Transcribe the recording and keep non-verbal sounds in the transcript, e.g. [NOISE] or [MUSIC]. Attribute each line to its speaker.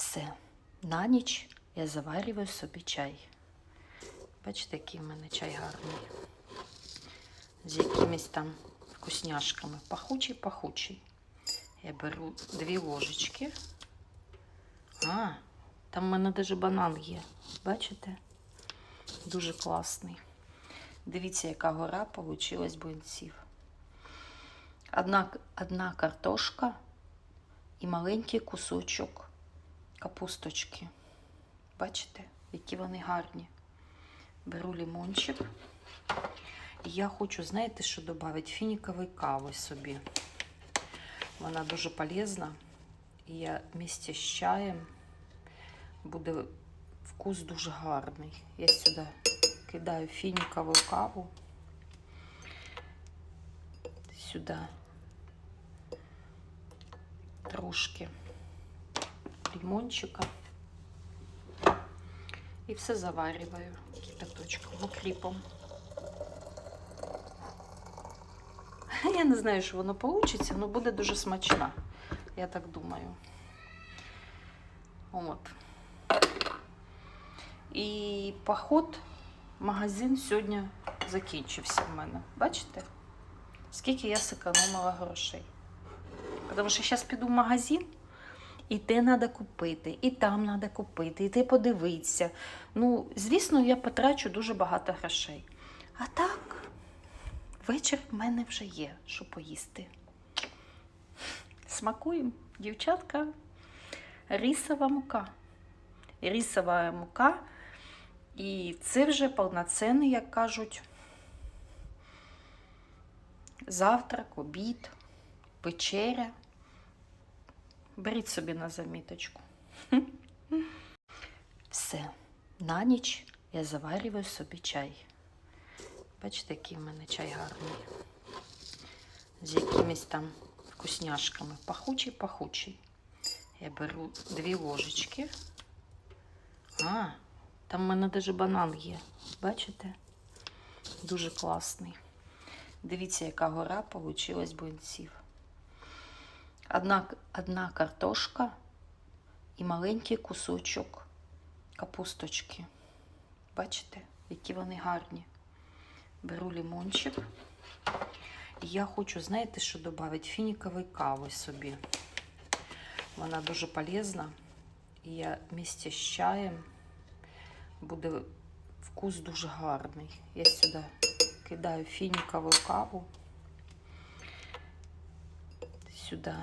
Speaker 1: Все. На ніч я заварюю собі чай. Бачите, який в мене чай гарний. З якимись там вкусняшками. Пахучий, пахучий. Я беру дві ложечки. А, там в мене навіть банан є. Бачите? Дуже класний. Дивіться, яка гора получилась блинців. Одна, одна картошка і маленький кусочок капусточки. Бачите, які вони гарні. Беру лимончик. І я хочу, знаєте, що додати? Фінікової кави собі. Вона дуже полезна. І я вместе з чаєм буде вкус дуже гарний. Я сюди кидаю фінікову каву. Сюди трошки лимончика. І все заварюю кипяточком, укріпом. [LAUGHS] Я не знаю, що воно вийде, але буде дуже смачно. Я так думаю. От. І поход магазин сьогодні закінчився в мене. Бачите? Скільки я зекономила грошей. Тому що зараз піду в магазин, і те треба купити, і там треба купити, і те подивитися. Ну, звісно, я потрачу дуже багато грошей. А так, вечір в мене вже є, що поїсти. Смакуємо, дівчатка, рисова мука. Рисова мука. І це вже повноцінний, як кажуть, завтрак, обід, вечеря. Беріть собі на заміточку. [LAUGHS] Все. На ніч я заварюю собі чай. Бачите, який в мене чай гарний. З якимись там вкусняшками. Пахучий, пахучий. Я беру дві ложечки. А, там в мене навіть банан є. Бачите? Дуже класний. Дивіться, яка гора получилась блинців. Одна, одна картошка і маленький кусочок капусточки. Бачите, які вони гарні. Беру лимончик. І я хочу, знаєте, що додати? Фінікової кави собі. Вона дуже полезна. І я вместе з чаєм буде вкус дуже гарний. Я сюди кидаю фінікову каву. Сюди